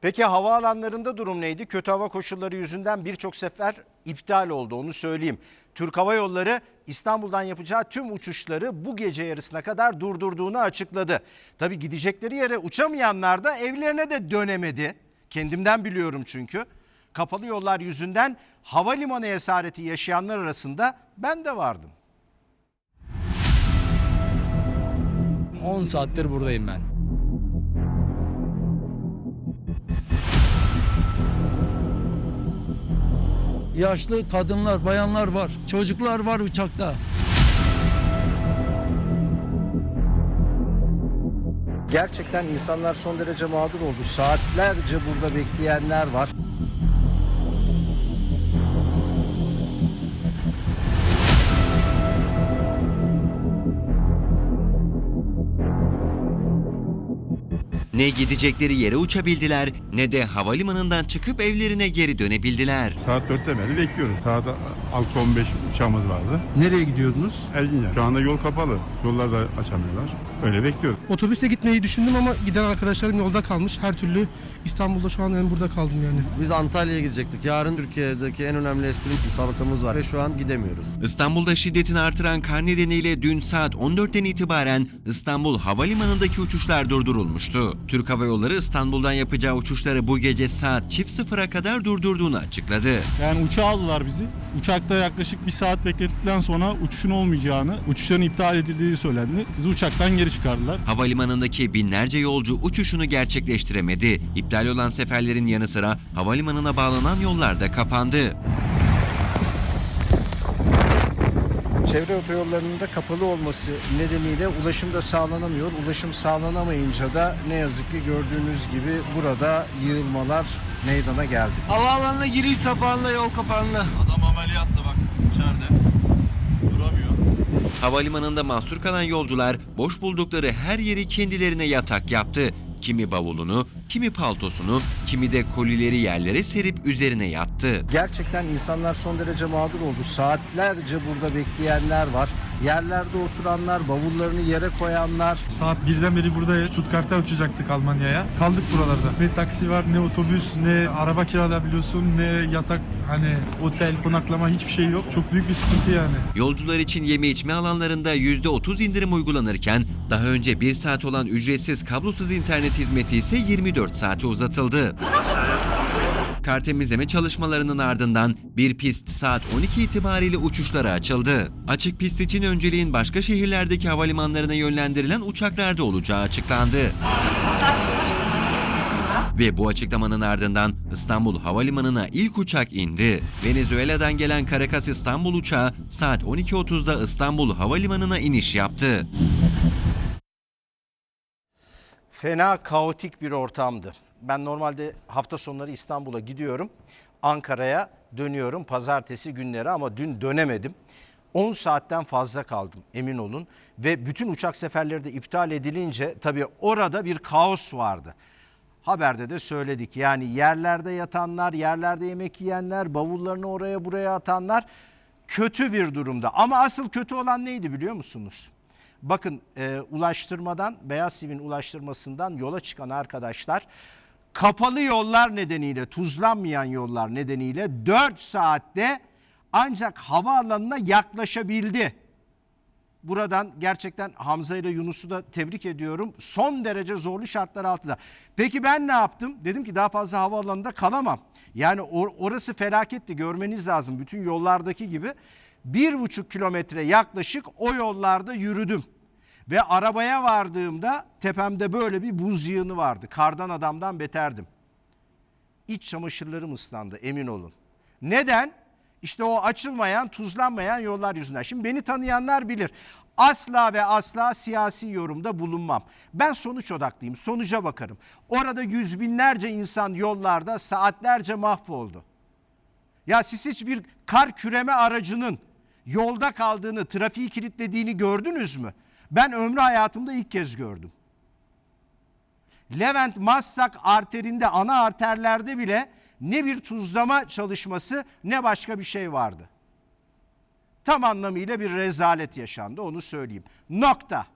Peki havaalanlarında durum neydi? Kötü hava koşulları yüzünden birçok sefer iptal oldu onu söyleyeyim. Türk Hava Yolları İstanbul'dan yapacağı tüm uçuşları bu gece yarısına kadar durdurduğunu açıkladı. Tabi gidecekleri yere uçamayanlar da evlerine de dönemedi. Kendimden biliyorum çünkü. Kapalı yollar yüzünden havalimanı esareti yaşayanlar arasında ben de vardım. 10 saattir buradayım ben. Yaşlı kadınlar, bayanlar var. Çocuklar var uçakta. Gerçekten insanlar son derece mağdur oldu. Saatlerce burada bekleyenler var. Ne gidecekleri yere uçabildiler ne de havalimanından çıkıp evlerine geri dönebildiler. Saat 4'te beri bekliyoruz. Saat 6.15 uçağımız vardı. Nereye gidiyordunuz? Erzincan. Şu anda yol kapalı. Yollar da açamıyorlar. Öyle bekliyoruz. Otobüste gitmeyi düşündüm ama giden arkadaşlarım yolda kalmış. Her türlü İstanbul'da şu an ben burada kaldım yani. Biz Antalya'ya gidecektik. Yarın Türkiye'deki en önemli eskrim müsabakamız var ve şu an gidemiyoruz. İstanbul'da şiddetini artıran kar nedeniyle dün saat 14'ten itibaren İstanbul Havalimanı'ndaki uçuşlar durdurulmuştu. Türk Hava Yolları İstanbul'dan yapacağı uçuşları bu gece saat çift sıfıra kadar durdurduğunu açıkladı. Yani uçağa aldılar bizi. Uçakta yaklaşık bir saat beklettikten sonra uçuşun olmayacağını, uçuşların iptal edildiği söylendi. Bizi uçaktan geri çıkardılar. Havalimanındaki binlerce yolcu uçuşunu gerçekleştiremedi. İptal olan seferlerin yanı sıra havalimanına bağlanan yollar da kapandı. Çevre otoyollarının da kapalı olması nedeniyle ulaşım da sağlanamıyor. Ulaşım sağlanamayınca da ne yazık ki gördüğünüz gibi burada yığılmalar meydana geldi. Havaalanına giriş sapağında yol kapandı. Adam ameliyatta bak. Havalimanında mahsur kalan yolcular boş buldukları her yeri kendilerine yatak yaptı. Kimi bavulunu, kimi paltosunu, kimi de kolileri yerlere serip üzerine yattı. Gerçekten insanlar son derece mağdur oldu. Saatlerce burada bekleyenler var. Yerlerde oturanlar, bavullarını yere koyanlar. Saat 1'den beri buradayız. Stuttgart'a uçacaktık Almanya'ya. Kaldık buralarda. Ne taksi var, ne otobüs, ne araba kiralayabiliyorsun, ne yatak, hani otel, konaklama hiçbir şey yok. Çok büyük bir sıkıntı yani. Yolcular için yeme içme alanlarında %30 indirim uygulanırken daha önce 1 saat olan ücretsiz kablosuz internet hizmeti ise 24 saate uzatıldı. Kar temizleme çalışmalarının ardından bir pist saat 12 itibariyle uçuşlara açıldı. Açık pist için önceliğin başka şehirlerdeki havalimanlarına yönlendirilen uçaklarda olacağı açıklandı. Ve bu açıklamanın ardından İstanbul Havalimanı'na ilk uçak indi. Venezuela'dan gelen Caracas İstanbul uçağı saat 12.30'da İstanbul Havalimanı'na iniş yaptı. Fena kaotik bir ortamdı. Ben normalde hafta sonları İstanbul'a gidiyorum. Ankara'ya dönüyorum pazartesi günleri ama dün dönemedim. 10 saatten fazla kaldım emin olun ve bütün uçak seferleri de iptal edilince tabii orada bir kaos vardı. Haberde de söyledik yani yerlerde yatanlar, yerlerde yemek yiyenler, bavullarını oraya buraya atanlar kötü bir durumda. Ama asıl kötü olan neydi biliyor musunuz? Bakın e, ulaştırmadan, Beyaz TV'nin ulaştırmasından yola çıkan arkadaşlar kapalı yollar nedeniyle, tuzlanmayan yollar nedeniyle 4 saatte ancak havaalanına yaklaşabildi. Buradan gerçekten Hamza ile Yunus'u da tebrik ediyorum. Son derece zorlu şartlar altında. Peki ben ne yaptım? Dedim ki daha fazla havaalanında kalamam. Yani or- orası felaketti görmeniz lazım. Bütün yollardaki gibi bir buçuk kilometre yaklaşık o yollarda yürüdüm. Ve arabaya vardığımda tepemde böyle bir buz yığını vardı. Kardan adamdan beterdim. İç çamaşırlarım ıslandı emin olun. Neden? İşte o açılmayan, tuzlanmayan yollar yüzünden. Şimdi beni tanıyanlar bilir. Asla ve asla siyasi yorumda bulunmam. Ben sonuç odaklıyım, sonuca bakarım. Orada yüz binlerce insan yollarda saatlerce mahvoldu. Ya siz hiç bir kar küreme aracının yolda kaldığını, trafiği kilitlediğini gördünüz mü? Ben ömrü hayatımda ilk kez gördüm. Levent Massak arterinde ana arterlerde bile ne bir tuzlama çalışması ne başka bir şey vardı. Tam anlamıyla bir rezalet yaşandı onu söyleyeyim. Nokta.